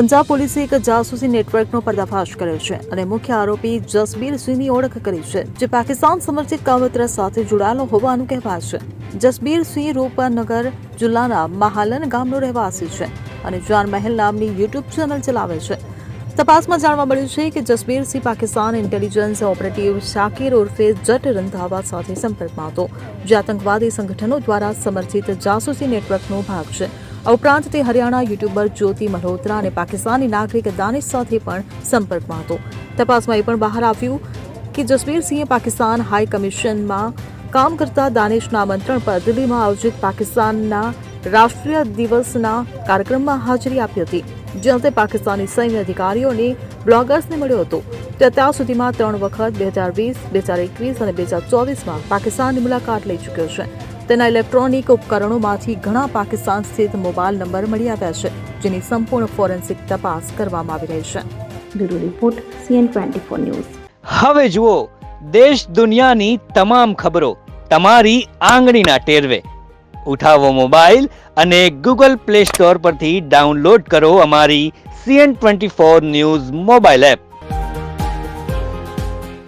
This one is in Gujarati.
પંજાબ પોલીસે એક જાસૂસી નેટવર્કનો પર્દાફાશ કર્યો છે અને મુખ્ય આરોપી જસબીર સિંહની ઓળખ કરી છે, જે પાકિસ્તાન સમર્થિત કાવતરા સાથે જોડાયેલો હોવાનું કહેવાય છે. જસબીર સિંહ રૂપનગર જિલ્લાના મહાલન ગામનો રહેવાસી છે અને જાન મહેલ નામની યુટ્યુબ ચેનલ ચલાવે છે. તપાસમાં જાણવા મળ્યું છે કે જસબીરસિંહ પાકિસ્તાન ઇન્ટેલિજન્સ ઓપરેટિવ શાકીર ઉર્ફે જટ રંધાવા સાથે સંપર્કમાં હતો, જે આતંકવાદી સંગઠનો દ્વારા સમર્થિત જાસૂસી નેટવર્કનો ભાગ છે. આ ઉપરાંત તે હરિયાણા યુટ્યુબર જ્યોતિ મલ્હોત્રા અને પાકિસ્તાની નાગરિક દાનિશ સાથે પણ સંપર્કમાં હતો. તપાસમાં એ પણ બહાર આવ્યું કે જસબીરસિંહે પાકિસ્તાન હાઈ કમિશનમાં કામ કરતા દાનિશના આમંત્રણ પર દિલ્હીમાં આયોજિત પાકિસ્તાનના રાષ્ટ્રીય દિવસના કાર્યક્રમમાં હાજરી આપી હતી. જ્યાં તે પાકિસ્તાની સૈન્ય અધિકારીઓ અને બ્લોગર્સને મળ્યો હતો તે અત્યાર સુધીમાં ત્રણ વખત બે હજાર વીસ, બે હજાર એકવીસ અને બે હજાર ચોવીસમાં પાકિસ્તાનની મુલાકાત લઈ ચૂક્યો છે. તેના ઇલેક્ટ્રોનિક ઉપકરણોમાંથી ઘણા પાકિસ્તાન સ્થિત મોબાઈલ નંબર મળી આવ્યા છે જેની સંપૂર્ણ ફોરેન્સિક તપાસ કરવામાં આવી રહી છે. Bureau report CN twenty four news. હવે જુઓ દેશ દુનિયાની તમામ ખબરો તમારી આંગળીના ટેરવે. ઉઠાવો મોબાઈલ અને ગૂગલ પ્લે સ્ટોર પરથી ડાઉનલોડ કરો અમારી CN twenty four news mobile app.